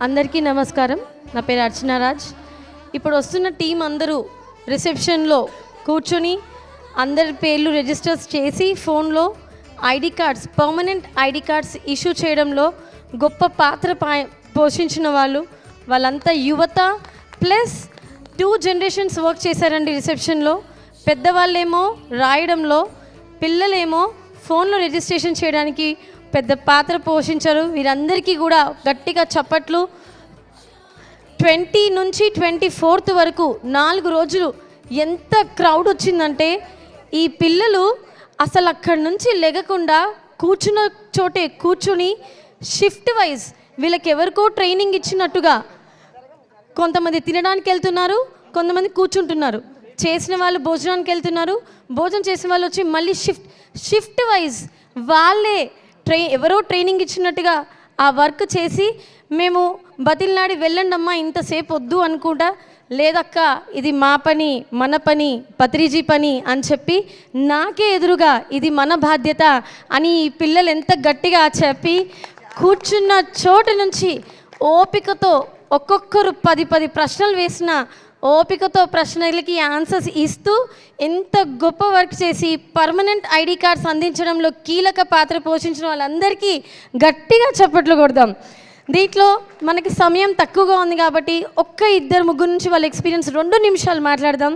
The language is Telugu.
అందరికీ నమస్కారం. నా పేరు అర్చనారాజ్ ఇప్పుడు వస్తున్న టీం అందరూ రిసెప్షన్లో కూర్చొని అందరి పేర్లు రిజిస్టర్స్ చేసి ఫోన్లో ID cards permanent ID cards issue చేయడంలో గొప్ప పాత్ర పా- పోషించిన వాళ్ళు వాళ్ళంతా యువత ప్లస్ టూ జనరేషన్స్ వర్క్ చేశారండి రిసెప్షన్లో. పెద్దవాళ్ళేమో రాయడంలో పిల్లలేమో ఫోన్లో రిజిస్ట్రేషన్ చేయడానికి పెద్ద పాత్ర పోషించారు. వీరందరికీ కూడా గట్టిగా చప్పట్లు. ట్వంటీ నుంచి ట్వంటీ ఫోర్త్ వరకు నాలుగు రోజులు ఎంత క్రౌడ్ వచ్చిందంటే ఈ పిల్లలు అసలు అక్కడి నుంచి లెగకుండా కూర్చున్న చోటే కూర్చుని షిఫ్ట్ వైజ్ వీళ్ళకి ఎవరికో ట్రైనింగ్ ఇచ్చినట్టుగా కొంతమంది తినడానికి వెళ్తున్నారు కొంతమంది కూర్చుంటున్నారు. చేసిన వాళ్ళు భోజనానికి వెళ్తున్నారు భోజనం చేసిన వాళ్ళు వచ్చి మళ్ళీ షిఫ్ట్ షిఫ్ట్ వైజ్ వాళ్ళే ట్రై ఎవరో ట్రైనింగ్ ఇచ్చినట్టుగా ఆ వర్క్ చేసి మేము బతిల్నాడి వెళ్ళండి అమ్మా ఇంతసేపు వద్దు అనుకుంటా లేదక్క ఇది మా పని మన పని పత్రిజీ పని అని చెప్పి నాకే ఎదురుగా ఇది మన బాధ్యత అని ఈ పిల్లలు ఎంత గట్టిగా చెప్పి కూర్చున్న చోటు నుంచి ఓపికతో ఒక్కొక్కరు పది పది ప్రశ్నలు వేసిన ఓపికతో ప్రశ్నలకి ఆన్సర్స్ ఇస్తూ ఎంత గొప్ప వర్క్ చేసి పర్మనెంట్ ఐడి కార్డ్స్ అందించడంలో కీలక పాత్ర పోషించిన వాళ్ళందరికీ గట్టిగా చప్పట్లు కొడదాం. దీంట్లో మనకి సమయం తక్కువగా ఉంది కాబట్టి ఒక్క ఇద్దరు ముగ్గురు నుంచి వాళ్ళ ఎక్స్పీరియన్స్ రెండు నిమిషాలు మాట్లాడదాం.